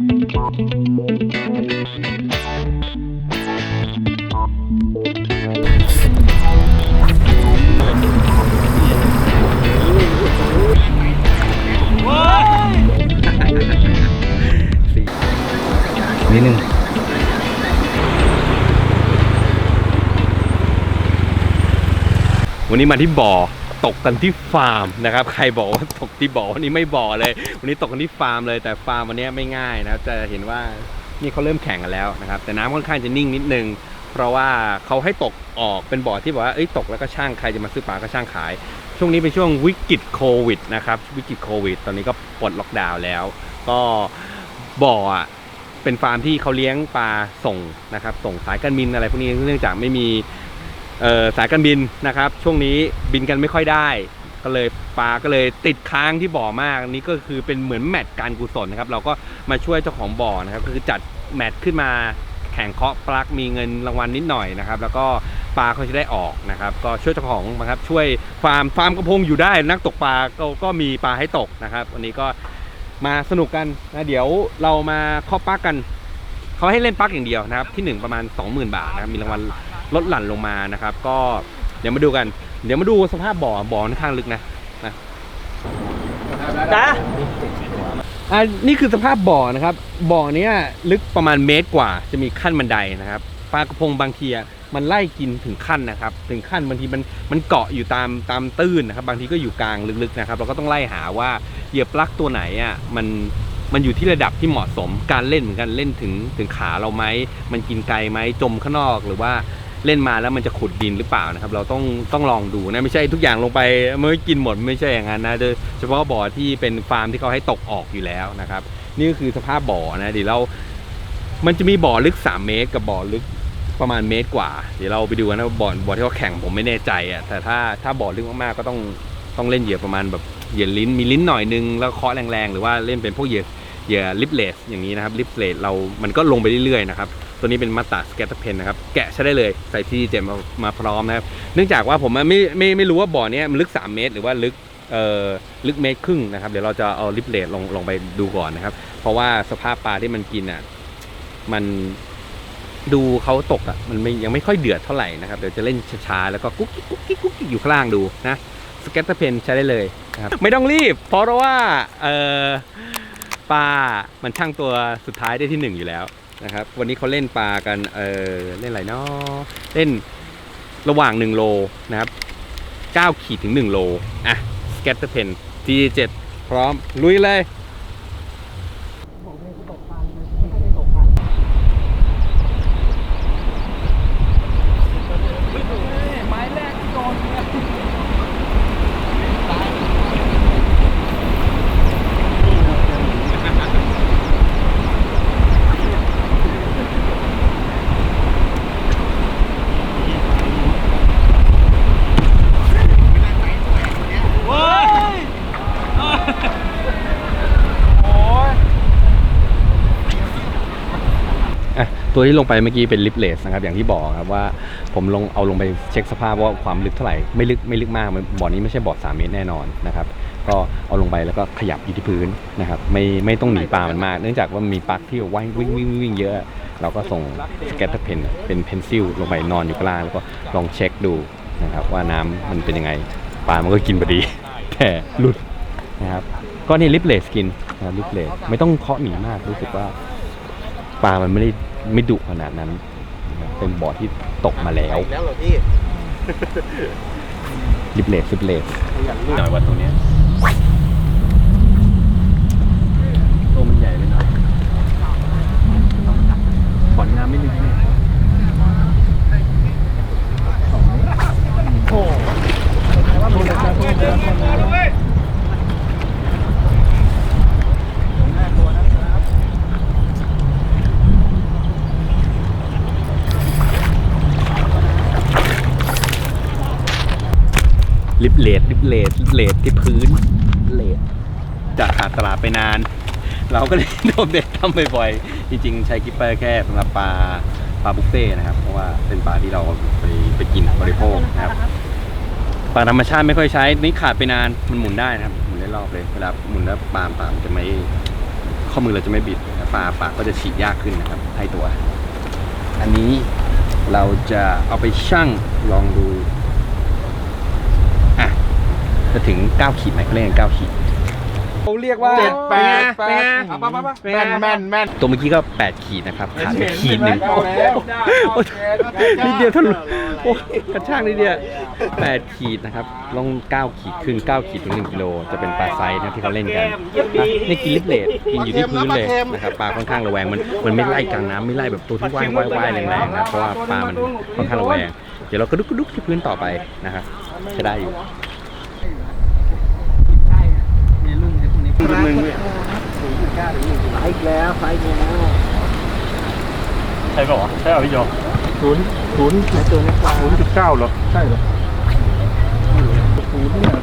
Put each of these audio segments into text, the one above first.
นิดนึงวันนี้มาที่บ่อ ตกกันที่ฟาร์มนะครับ ใครบอกว่าตกที่บ่อวันนี้ไม่บ่อเลย วันนี้ตกกันที่ฟาร์มเลยแต่ฟาร์มวันนี้ไม่ง่ายนะครับจะเห็นว่านี่เขาเริ่มแข่งกันแล้วนะครับ แต่น้ำค่อนข้างจะนิ่งนิดนึง เพราะว่าเขาให้ตกออกเป็นบ่อที่บอกว่าเอ้ยตกแล้วก็ช่างใครจะมาซื้อปลาก็ช่างขาย ช่วงนี้เป็นช่วงวิกฤตโควิดนะครับวิกฤตโควิด ตอนนี้ก็ปลดล็อกดาวน์แล้ว ก็บ่อเป็นฟาร์มที่เขาเลี้ยงปลาส่งนะครับ ส่งสายการบินอะไรพวกนี้เนื่องจากไม่มี สายการบินนะครับ ช่วงนี้บินกันไม่ค่อยได้ ก็เลยปลาก็เลยติดค้างที่บ่อมากนี่ก็คือเป็นเหมือนแมตช์การกุศลนะครับ เราก็มาช่วยเจ้าของบ่อนะครับก็คือจัดแมตช์ขึ้นมาแข่งเคาะปลั๊กมีเงินรางวัลนิดหน่อยนะครับ แล้วก็ปลาเขาจะได้ออกนะครับ ก็ช่วยเจ้าของนะครับ ช่วยฟาร์มฟาร์มกระพงอยู่ได้นักตกปลาก็ก็มีปลาให้ตกนะครับ วันนี้ก็มาสนุกกันนะเดี๋ยวเรามาเคาะปลั๊กกันเขาให้เล่นปลั๊กอย่างเดียวนะครับ ที่หนึ่งประมาณ 20,000 บาทนะครับมีรางวัล ลดหลั่นลงมานะครับ ก็เดี๋ยวมาดูกัน เดี๋ยวมาดูสภาพบ่อบ่อค่อนข้างลึกนะนะจ้าอ่านี่คือสภาพบ่อนะครับ บ่อเนี้ยลึกประมาณเมตรกว่า จะมีขั้นบันไดนะครับปลากระพงบางทีอะมันไล่กินถึงขั้นนะครับ ถึงขั้นบางทีมันมันเกาะอยู่ตามตามตื้นนะครับ บางทีก็อยู่กลางลึกๆนะครับ เราก็ต้องไล่หาว่าเหยื่อปลั๊กตัวไหนอะมันมันอยู่ที่ระดับที่เหมาะสมการเล่นเหมือนกันเล่นถึงถึงขาเราไหมมันกินไกลไหมจมข้างนอกหรือว่า เล่นมาแล้วมันจะขุดดินหรือเปล่านะครับ เราต้องต้องลองดูนะไม่ใช่ทุกอย่างลงไปมันไม่กินหมดไม่ใช่อย่างนั้นนะโดยเฉพาะบ่อที่เป็นฟาร์มที่เขาให้ตกออกอยู่แล้วนะครับ นี่ก็คือสภาพบ่อนะเดี๋ยวเรา มันจะมีบ่อลึก 3 เมตร กับบ่อลึกประมาณเมตรกว่า เดี๋ยวเราไปดูกันนะบ่อบ่อที่เขาแข่งผมไม่แน่ใจอะแต่ถ้าถ้าบ่อลึกมากๆก็ต้องต้องเล่นเหยื่อประมาณแบบเหยื่อลิ้นมีลิ้นหน่อยนึงแล้วเคาะแรงๆหรือว่าเล่นเป็นพวกเหยื่อเหยื่อลิปเลสอย่างนี้นะครับลิปเลสเรา มันก็ลงไปเรื่อยๆนะครับ ตัวนี้เป็นมาตาสเกตเพนนะครับ แกะใช้ได้เลยใส่ที่เจมมาพร้อมนะครับ เนื่องจากว่าผมไม่ไม่ไม่รู้ว่าบ่อเนี้ยมันลึก 3 เมตร หรือว่าลึกเอ่อลึกเมตรครึ่งนะครับ เดี๋ยวเราจะเอาลิปเลทลงลงไปดูก่อนนะครับ เพราะว่าสภาพปลาที่มันกินอะมันดูเขาตกอะมันไม่ยังไม่ค่อยเดือดเท่าไหร่นะครับเดี๋ยวจะเล่นช้าๆแล้วก็กุ๊กกิ๊กกุ๊กกิ๊กกุ๊กกิ๊กอยู่ข้างล่างดูนะสเก็ตเพนใช้ได้เลยนะครับไม่ต้องรีบ เพราะว่าเอ่อปลามันช่างตัวสุดท้ายได้ที่หนึ่งอยู่แล้ว นะครับ วันนี้เขาเล่นปลากัน เออเล่นอะไรเนาะเล่นระหว่าง 1 โลนะครับ9ขีดถึง 1 โล อะสเก็ตเตอร์เพน T7 พร้อม ลุยเลยอะตั วที่ลงไปเมื่อกี้เป็นลิปเลสนะครับอย่างที่บอกครับว่าผมลงเอาลงไปเช็คสภาพว่าความลึกเท่าไหร่ไม่ลึกไม่ลึกมากบ่อนี้ไม่ใช่บ่อ3เมตรแน่นอนนะครับก็เอาลงไปแล้วก็ขยับอยู่ที่พื้นนะครับไม่ไม่ต้องหนีปลามันมาก เนื่องจากว่ามีปลั๊กที่ว่ายวิ่งวิ่งวิ่งเยอะ เราก็ส่งสเก็ตเพนเป็นเพนซิลลงไปนอนอยู่ข้างล่างแล้วก็ลองเช็คดูนะครับว่าน้ำมันเป็นยังไงปลามันก็กินพอดีแต่หลุดนะครับก็นี่ลิปเลสกินนะลิปเลสไม่ต้องเคาะหนีมากรู้สึกว่าปลามันไม่ได้ ไม่ดุขนาดนั้นนะครับเป็นบ่อที่ตกมาแล้วแล้วเหรอพี่ลิบเลสลิบเลสหน่อยว่าตัวเนี้ยตัวมันใหญ่ไปหน่อยขอนน้ำไม่ลึกเนี่ย ลิบเลสลิบเลสลิบเลสที่พื้นเลสจะขาดตลาดไปนาน เราก็เลยโดนเด็กทำบ่อยๆ จริงๆ ใช้กิปเปอร์แค่สำหรับปลาปลาบุฟเฟ่ต์นะครับ เพราะว่าเป็นปลาที่เราไปไปกินบริโภคนะครับปลาธรรมชาติไม่ค่อยใช้นี่ขาดไปนานมันหมุนได้นะครับหมุนได้รอบเลยเวลาหมุนแล้วปลาปลาจะไม่ข้อมือเราจะไม่บิดปลาปลาก็จะฉีกยากขึ้นนะครับให้ตัว อันนี้เราจะเอาไปชั่งลองดู จะถึง 9 ขีดไหมเขาเรียกกัน9ขีด เขาเรียกว่าเจ็ดแปดเป็นไงเอาไปไปไปเป็นแม่ไงนแม่นแม่นตัวเมื่อกี้ก็ 8 ขีดนะครับขาดไปขีดหนึ่งเอาแล้วโอ้ยนิดเดียวทะลุโอ้ยกระชากนิดเดียวแปดขีดนะครับลองเก้าขีดขึ้นเก้าขีดถึงหนึ่งกิโล จะเป็นปลาไซส์นะที่เขาเล่นกันนี่กินลิปเลดกินอยู่ที่พื้นเลยนะครับปลาค่อนข้างระแวงมันมันไม่ไล่กลางน้ำไม่ไล่แบบตัวที่ว่ายว่ายว่ายแรงๆนะเพราะว่าปลามันค่อนข้างระแวง เดี๋ยวเรากระดุกกระดุกที่พื้นต่อไปนะครับใช้ได้อยู่ มึงอีกแล้วไฟแล้วใช่ป่าวะใช่ป่ะพี่โยศูนย์ศูนย์ในตัวนี้ศูนย์จุดเก้าเหรอ ใช่เหรอศูนย์เนี่ย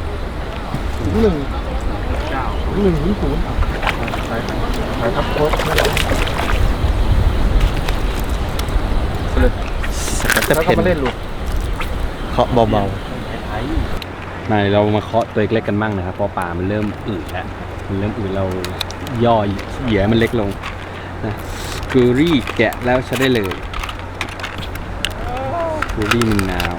ศูนย์หนึ่งศูนย์หนึ่งศูนย์ศูนย์อะไปไปครับโค้ชจะแล้วก็เพ่นมาเล่นลูกเคาะเบาๆมาเรามาเคาะตัวเล็กๆกันบ้างนะครับเพราะปลามันเริ่มอืดแล้ว เรื่องอื่นเราย่อเหยื่อมันเล็กลงนะกูรี่แกะแล้วใช้ได้เลยกูรี่มินนาว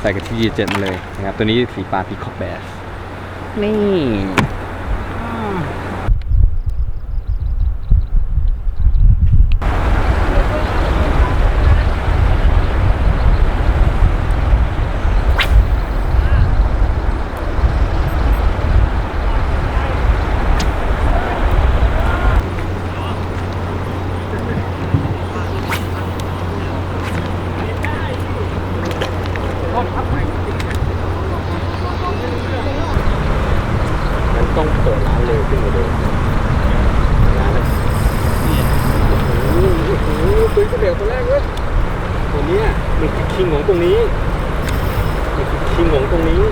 ใส่กับที่เจ็ดมาเลยนะครับ ตัวนี้สีปลาพีคอกแบสนี่ต้องเปิดร้านเร็วขึ้นกว่าเดิมร้านเนี่ยโอ้โหตัวกระเดี่ยวตัวแรกเว้ยตัวเนี้ยมันคือคิงของตรงนี้มันคือคิงของตรงนี้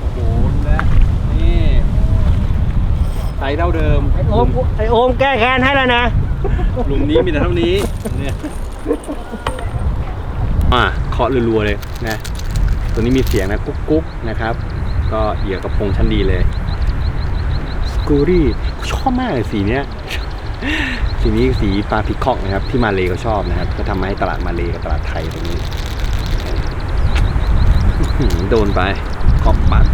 โอ้โหและนี่ไซส์เท่าเดิม โอมไอโอมแก้แค้ นให้แล้วนะ หลุมนี้มีแต่เท่านี้เนี่ยอ่าเคาะรัวๆเลยนะ ตัวนี้มีเสียงนะกุ๊กกุ๊กนะครับ ก็เหยื่อกระพงชั้นดีเลย สกูรี่ชอบมากเลยสีเนี้ย สีนี้สีปลาพิคอกนะครับ ที่มาเลเขาชอบนะครับ ก็ทำให้ตลาดมาเลกับตลาดไทยตรงนี้ โดนไปขอบปัด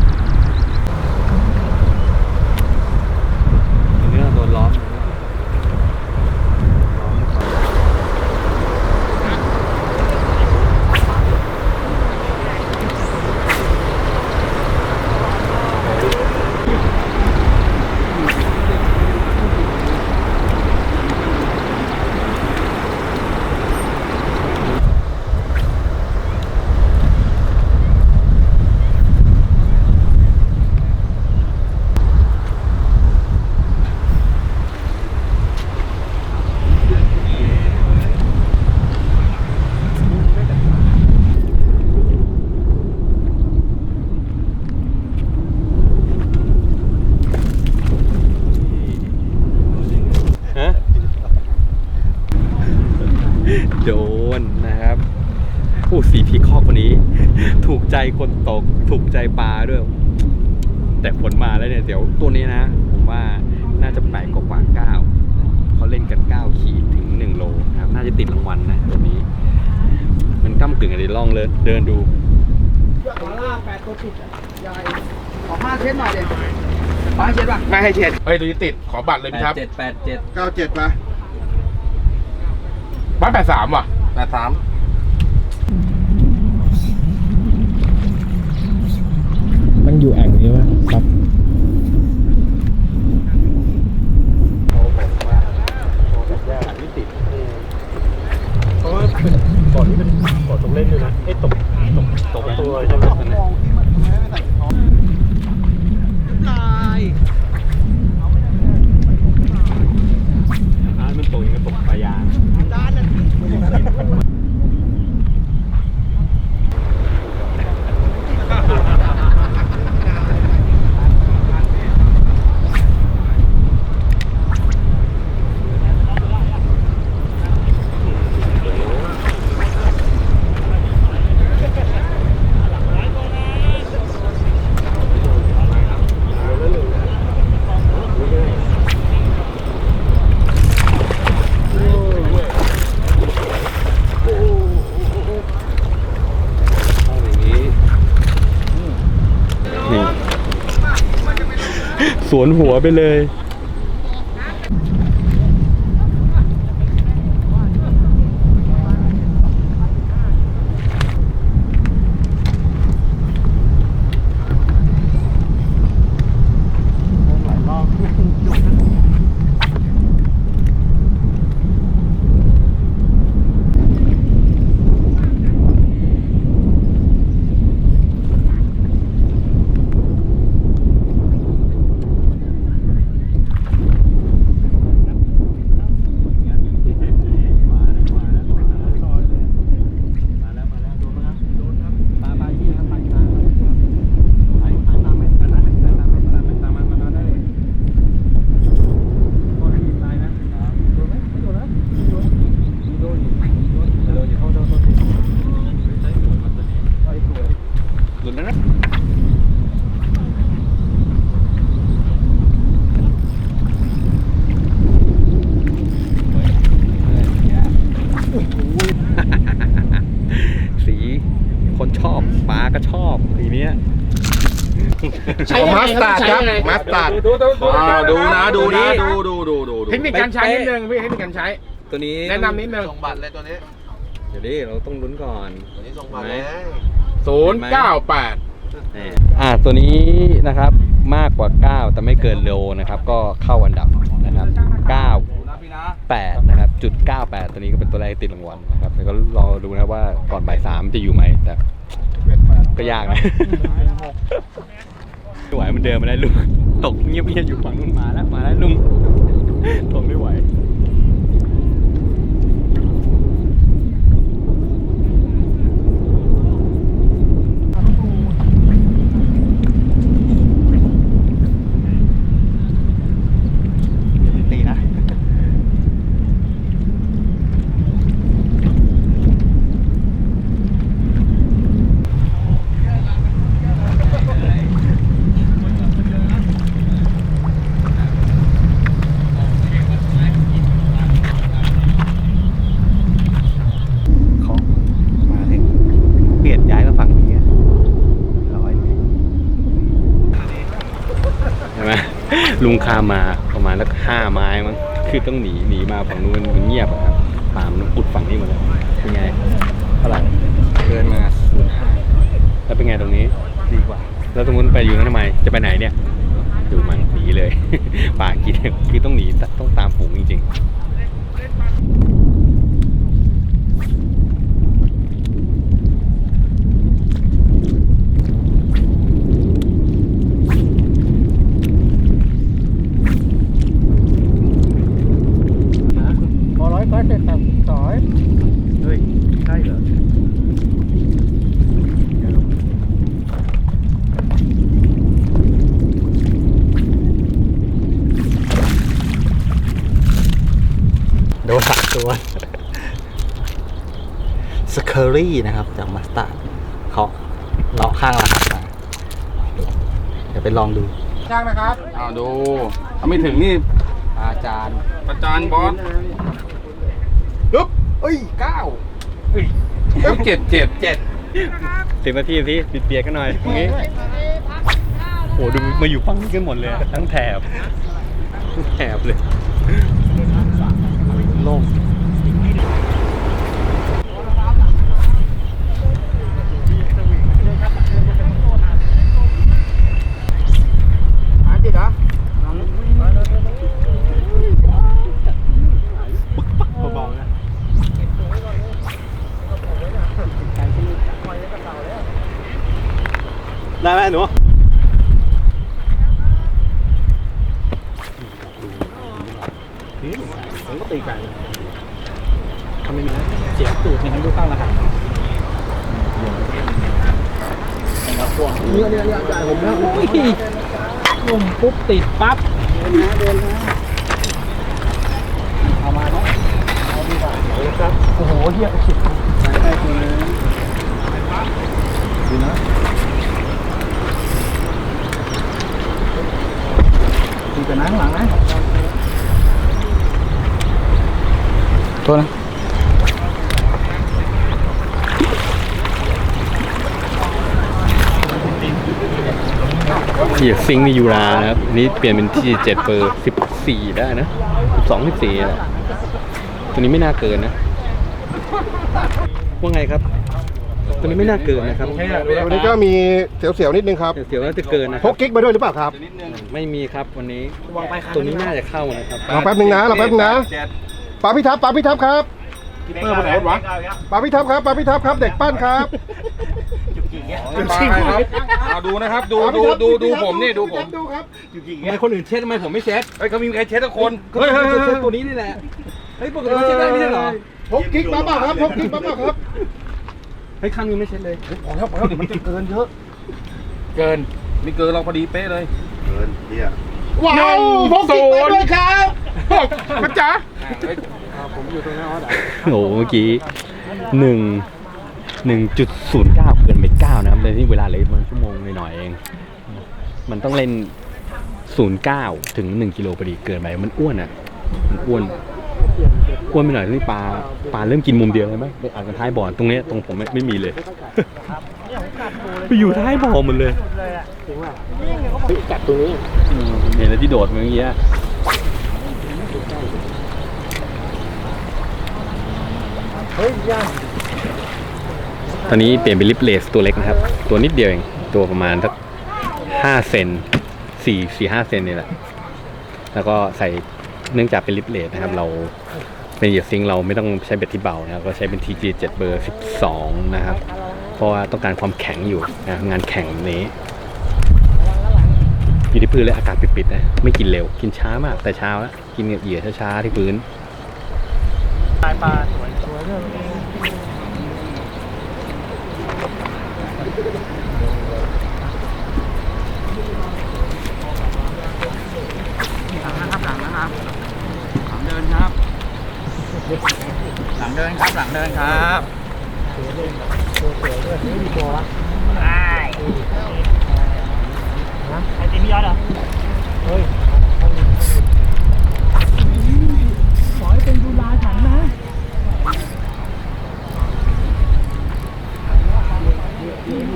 เนื้อโดนล้อม ฮะ โดนนะครับโอ้สีพีคอกคนนี้ ถูกใจคนตก ถูกใจปลาด้วย แต่ผลมาแล้วเนี่ย เดี๋ยวตัวนี้นะ ผมว่าน่าจะแปดกว่ากว่าเก้าเขาเล่นกัน 9 ขีดถึง 1 โลนะครับ น่าจะติดรางวัลนะตัวนี้ มันก้ากึ่งอะไรล่องเลย เดินดู ขอ ล่าแปดตัวติดอะใหญ่ขอผ้าเช็ดหน่อยเด็กผ้าเช็ดป่ะไม่ให้เช็ดเฮ้ยตัวนี้ติดขอบัตรเลยพี่ครับเจ็ดแปดเจ็ดเก้าเจ็ดป่ะบ้านแปดสามว่ะแปดสามมันอยู่แอ่งนี้วะครับเพราะว่าก่อนนี้เป็นก่อนตกเล่นด้วยนะไอ้ตกตกตกตัวใช่ไหมอ่ามันตกอย่างกับตกปลายาง ว นหัวไปเลย หลายรอบ มาแล้วมาแล้วโดนไหมครับโดนครับปลาปลาที่นะครับปลาตามไปไปตามไหมไปตามไหมไปตามไหมตามไหมตามมันมาได้เลยโดนไม่ตายนะโดนไหมไม่โดนนะโดนโดนอยู่โดนโดนอยู่เขาโดนโดนใช้สวยมาตัวนี้ใช้สวยหลุดแล้วนะ สีคนชอบปลาก็ชอบสีเนี้ย มาสตาร์ดครับ มาสตาร์ดดูดูดูอ่าดูนะดูนะดูดูดูดูดูดูเทคนิคการใช้นิดนึงพี่เทคนิคการใช้ ตัวนี้แนะนำนิดนึงส่งบัตรเลยตัวนี้ เดี๋ยวดิเราต้องลุ้นก่อน ตัวนี้ส่งบัตรเลยศูนย์เก้าแปดนี่อ่าตัวนี้นะครับมากกว่า 9 แต่ไม่เกินโลนะครับ ก็เข้าอันดับนะครับ 9 8 นะครับจุด98 ตัวนี้ก็เป็นตัวแรกที่ติดรางวัลนะครับแล้วก็รอดูนะว่าก่อนบ่ายสามจะอยู่ไหมแต่ก็ยากนะไม่ไหวมัน เดินมาได้ลุง ตกเงียบๆอยู่ฝั่งนู้นมาแล้วมาแล้วลุง ทนไม่ไหว ตีนะ เขามาถึงเปลี่ยนย้ายมาฝั่งนี้อะร้อยใช่ไหม ลุงคามมาประมาณสักห้าไม้มั้งคือต้องหนีหนีมาฝั่งนู้นมันเงียบอะครับปามนอุดฝั่งนี้หมดเลยเป็นไงเท่าไหร่เกินมาศูนย์ห้าแล้วเป็นไงตรงนี้ดีกว่า แล้วตรงนู้นไปอยู่นั้นทำไมจะไปไหนเนี่ยดูมันหนีเลย ป่ากินคือต้องหนีต้องตามฝูงจริง ๆ พอร้อยก็เสร็จแต่สอย เฮ้ย ใช่เหรอ โดนสักตัวสเคอรี่นะครับ จากมาสตาร์ดเขาเลาะข้างรหัสมาเดี๋ยวไปลองดูช่างนะครับอ้าวดูถ้าไม่ถึงนี่อาจารย์อาจารย์บอสปึ๊บเอ้ยเก้าเอ้ยเจ็ดเจ็ดเจ็ดสิบนาทีสิปิดเปียกกันหน่อยตรงนี้โอ้ดูมาอยู่ฝั่งนี้กันหมดเลยอะทั้งแถบทั้งแถบเลย โล่ง หาจิตเหรอ เบาๆนะ ได้ไหมหนู ผมก็ตีไก่ทำไมมีนะเสียตูดในทั้งดูข้างรหัสเรือเรือเรือใหญ่ผมนะโอ้ยลุ่มปุ๊บติดปั๊บเดินนะเดินนะเอามาเนาะเอาดีกว่าครับโอ้โหเฮียขิดไปไปคุณดีนะ ดีแต่นั่งหลังนะตัวนะที่ซิงค์นี่ยูรานะครับอันนี้เปลี่ยนเป็นที่เจ็ดเบอร์สิบสี่ได้นะสิบสองสิบสี่ตัวนี้ไม่น่าเกินนะ ว่าไงครับ ตัวนี้ไม่น่าเกินนะครับ วันนี้ก็มีเสียวๆนิดนึงครับเสียวน่าจะเกินนะคพรับ กกิ๊กมาด้วยหรือเปล่าครับ ไม่มีครับวันนี้ตัวนี้น่าจะเข้านะครับรอแป๊บนึงนะรอแป๊บนึงนะปาพิทับปาพิทับครับเปิดไหนวะปาพิทับครับปาพิทับครับ เด็กปั้นครับเอาดูนะครับ ดูดูดูดูผมนี่ดูผมดูครับทำไมคนอื่นเช็ดทำไมผมไม่เช็ดเฮ้ยเขามีใครเช็ดทุกคนเฮ้ยเฮ้ยเฮ้ยเช็ดตัวนี้นี่แหละเฮ้ยปกติมันเช็ดได้ไม่ใช่เหรอพกกิ๊กมาเปล่าครับพกกิ๊กมาเปล่าครับเฮ้ยข้างนึงไม่เช็ดเลยพอแล้วพอแล้วเดี๋ยวมันจะเกินเยอะ เกินนี่เกินเราพอดีเป๊ะเลย ว้าวพกกิ๊กมาด้วยครับพระจ๋าโอ้โหเมื่อกี้หนึ่งหนึ่งจุดศูนย์เก้าเกินไปเก้านะครับเลยที่เวลาเหลยประมาณชั่วโมงหน่อยๆเอง มันต้องเล่นศูนย์เก้าถึงหนึ่งกิโลพอดีเกินไปมันอ้วนอะ มันอ้วนอ้วนไปหน่อยนี่ปลาปลาเริ่มกินมุมเดียวเลยไหมไปอ่านกันท้ายบ่อตรงเนี้ยตรงผมไม่ไม่มีเลย ไปอยู่ท้ายบ่อหมดเลยกัดตรงนี้เห็นแล้วที่โดดเมื่อกี้อะตอนนี้เปลี่ยนเป็นลิปเลสตัวเล็กนะครับ ตัวนิดเดียวเอง ตัวประมาณสักห้าเซนสี่สี่ห้าเซนนี่แหละ แล้วก็ใส่เนื่องจากเป็นลิปเลสนะครับ เราเป็นเหยื่อซิงค์เราไม่ต้องใช้เบ็ดที่เบานะครับ ก็ใช้เป็น TG 7เบอร์ 12 นะครับ เพราะว่าต้องการความแข็งอยู่นะงานแข่งนี้อยู่ที่พื้นเลยอากาศปิดๆนะไม่กินเร็วกินช้ามากแต่เช้าแล้วกินกับเหยื่อช้าๆที่พื้นเดินครับ หลังเดินครับหลังเดินครับ ตัวสวยด้วยนี่ตัววะได้นะไอติพี่ยอดเหรอ เฮ้ยขอให้เป็นดูลาฉันนะ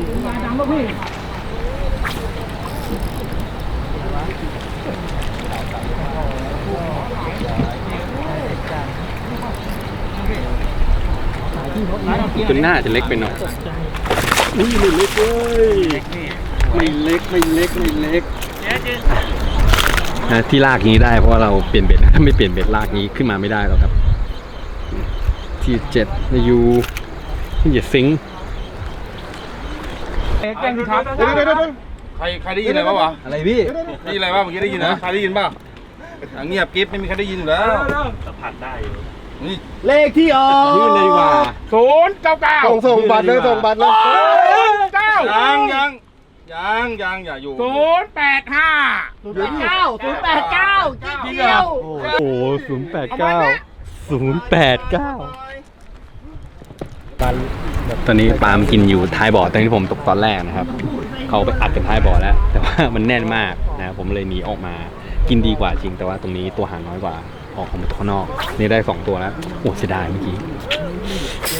ดูลาดัป่ะพี่ จนหน้าจะเล็กไปหน่อยอุ้ยไม่เล็กเว้ยไม่เล็กไม่เล็กไม่เล็กนะที่ลากนี้ได้เพราะว่าเราเปลี่ยนเบ็ดถ้าไม่เปลี่ยนเบ็ดลากนี้ขึ้นมาไม่ได้หรอกครับ ที่เจ็ดยูที่จะซิงค์เอ๊ะแกล้งครับเดี๋ยวเดี๋ยวเดี๋ยวเดี๋ยวใครใครได้ยินอะไรบ้างวะอะไรพี่ได้ยินอะไรบ้างเมื่อกี้ได้ยินนะใครได้ยินบ้างอะเงียบกิ๊บไม่มีใครได้ยินอยู่แล้วนี่ เลขที่ออกยื่นเลยดีกว่าศูนย์เก้าเก้าส่งส่งบัตรเลยส่งบัตรเลยเก้ายังยังยังยังอย่าอยู่ศูนย์แปดห้าเก้าศูนย์แปดเก้าจริงเหรอโอ้โหศูนย์แปดเก้าศูนย์แปดเก้าตอนนี้ปาล์มกินอยู่ท้ายบ่อตอนที่ผมตกตอนแรกนะครับ เขาไปอัดกันท้ายบ่อแล้ว แต่ว่ามันแน่นมากนะครับผมเลยหนีออกมา กินดีกว่าจริงแต่ว่าตรงนี้ตัวหางน้อยกว่า ออกของข้างนอก นี่ได้สองตัวแล้วโอ้เสียดายเมื่อกี้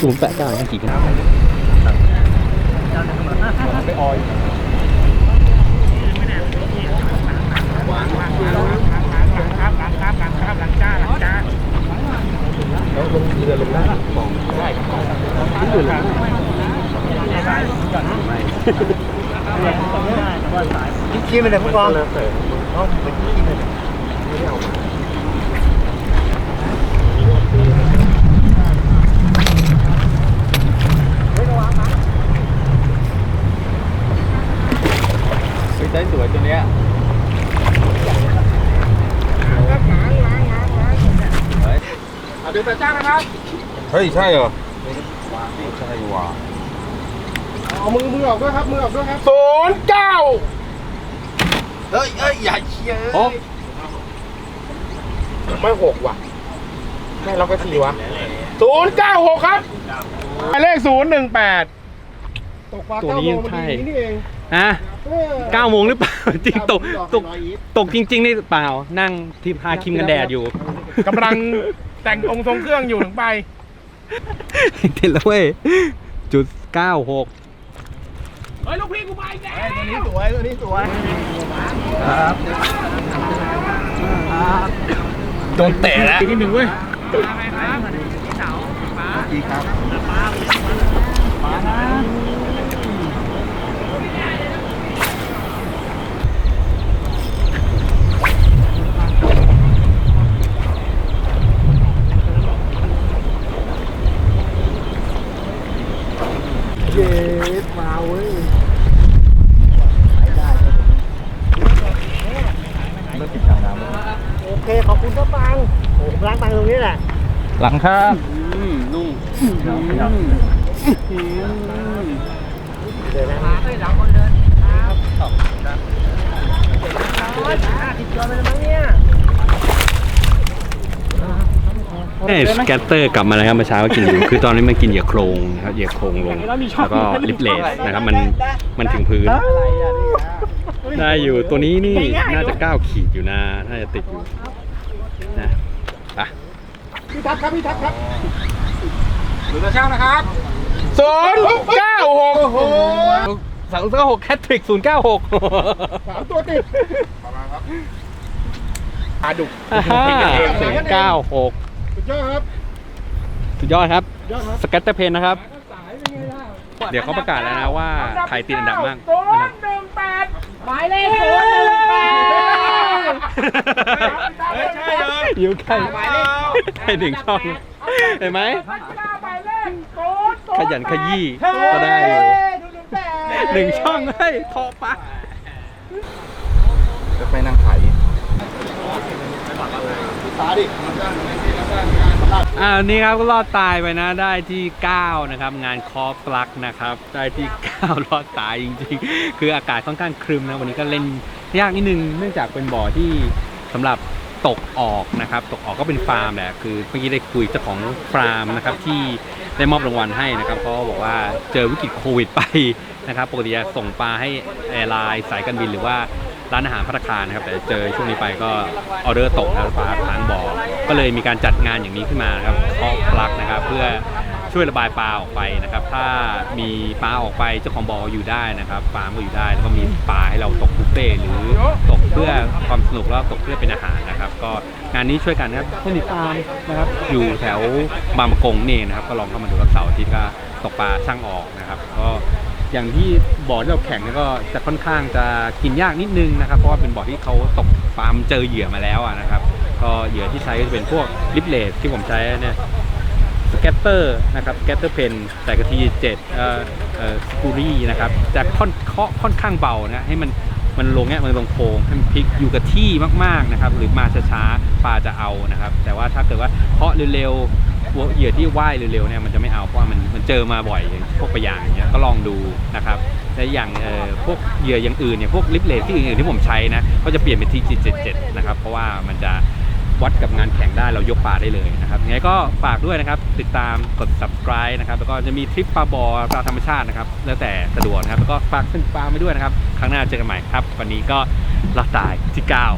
ศูนย์แปดเก้าเมื่อกี้ครับขี้มันเลยผู้กองใช้ สวยตัวเนี้ยเดี๋ยวแต่จ้างนะครับเฮ้ย ใช่เหรอใช่ว่ะเอามือมือออกด้วยครับมือออกด้วยครับศูนย์เก้าเฮ้ยเฮ้ยอย่าเชียร์โอ้ไม่หกว่ะไม่เราก็สี่วะศูนย์เก้าหกครับหมายเลขศูนย์หนึ่งแปดตกปลาตัวเก้านี้โมงพอใช่ดีนี่เอง ฮะออเก้าโมงหรือเปล่าจริงตกตกร้อยอีทตกจริงๆนี่เปล่า นั่งที่พาคิมกันแดดอยู่กำลังแต่งองค์ทรงเครื่องอยู่ถึงไปเห็นแล้วเว้ยจุดเก้าหกเฮ้ยลูกพี่กูไปตัวนี้สวยตัวนี้สวยโดนเตะแล้วอีกนิดหนึ่งเว้ยดีครับเย็ ดมาเว้ยเริ่มติดทางน้ำแล้วโอเค ขอบคุณครับปังโอ้ผมล้างตังค์ตรงนี้แหละ หลังครับนุ่มเดินนะมาให้หลังคนเดินครับร้อยห้าสิบจอไปเลยมั้งเนี่ย เอ้ยสแกตเตอร์กลับมาแล้วครับเมื่อเช้าก็กินอยู่ คือตอนนี้มันกินเหยื่อโครงนะครับเหยื่อโครงลง แล้วก็ลิปเลสนะครับมันมันถึงพื้นอะไรอะนี่ได้อยู่ตัวนี้นี่น่าจะ9ขีดอยู่นะน่าจะติดอยู่นะไปพี่ทักครับพี่ทักครับหรือจะช่างนะครับศูนย์เก้าหกโอ้โหสามเก้าหกแคทริกศูนย์เก้าหกสามตัวติดประมาณครับปลาดุกศูนย์เก้าหกสุด ยอดครับสุดยอดครับสุดยอดครับสแกตเตอร์เพนนะครับเดี๋ยวเขาประกาศแล้วนะว่าใครติดอันดับบ้างนะครับหมายเลขศูนย์หนึ่งแปดเฮ้ยใช่เหรอ อยู่ใกล้ให้หนึ่งช่อง เห็นไหมขยันขยี้ก็ได้อยู่ หนึ่งช่องให้ทอปะจะไปนั่งขายตาดิ อ่านี่ครับก็รอดตายไปนะได้ที่ 9 นะครับ งานคอปลักนะครับ ได้ที่ 9 รอดตายจริงๆ คืออากาศค่อนข้างครึมนะ วันนี้ก็เล่นยากนิดนึงเนื่องจากเป็นบ่อที่สำหรับตกออกนะครับ ตกออกก็เป็นฟาร์มแหละคือเมื่อกี้ได้คุยเจ้าของฟาร์มนะครับที่ได้มอบรางวัลให้นะครับเขาบอกว่าเจอวิกฤตโควิดไปนะครับปกติจะส่งปลาให้แอร์ไลน์สายการบินหรือว่าร้านอาหารพัตตาคารนะครับแต่เจอช่วงนี้ไปก็ออเดอร์ตกนะครับปลาค้างบ่อ ก็เลยมีการจัดงานอย่างนี้ขึ้นมานะครับเคาะปลักนะครับ เพื่อช่วยระบายปลาออกไปนะครับ ถ้ามีปลาออกไปเจ้าของบ่ออยู่ได้นะครับฟาก็อยู่ได้แล้วก็มีปลาให้เราตกบุฟเฟ่หรือตกเพื่อความสนุกแล้วตกเพื่อเป็นอาหารนะครับ ก็งานนี้ช่วยกันนะครับสนิทฟามนะครับ อยู่แถวบางประกงนี่นะครับ ก็ลองเข้ามาดูรับเสาร์อาทิตย์ก็ตกปลาช่างออกนะครับ ก็อย่างที่บ่อที่เราแข่งนี่ก็จะค่อนข้างจะกินยากนิดนึงนะครับ เพราะว่าเป็นบ่อที่เขาตกปลามเจอเหยื่อมาแล้วนะครับ ก็เหยื่อที่ใช้ก็จะเป็นพวกลิปเลสที่ผมใช้เนี่ยสแกตเตอร์นะครับสแกตเตอร์เพนใส่กะทีเจ็ดเอ่อเอ่อสกูรี่นะครับจะค่อนเคาะค่อนข้างเบานะให้มันมันลงเนี่ยมันลงโค้งให้มันพลิกอยู่กับที่มากๆนะครับหรือมาช้าๆปลาจะเอานะครับ แต่ว่าถ้าเกิดว่าเคาะเร็วๆเหยื่อที่ว่ายเร็วๆเนี่ยมันจะไม่เอาเพราะว่ามันมันเจอมาบ่อยพวกปลาอย่างเงี้ยก็ลองดูนะครับและอย่างเอ่อพวกเหยื่ออย่างอื่นเนี่ยพวกลิปเลสที่อื่นๆที่ผมใช้นะก็จะเปลี่ยนเป็นที่77นะครับเพราะว่ามันจะ วัดกับงานแข่งได้เรายกปลาได้เลยนะครับยังไงก็ฝากด้วยนะครับ ติดตามกด subscribe นะครับแล้วก็จะมีทริปปลาบอปลาธรรมชาตินะครับ แล้วแต่สะดวกนะครับแล้วก็ฝากซึ่งปลาไปด้วยนะครับ ครั้งหน้าเจอกันใหม่ครับ วันนี้ก็ลาตายที่เก้า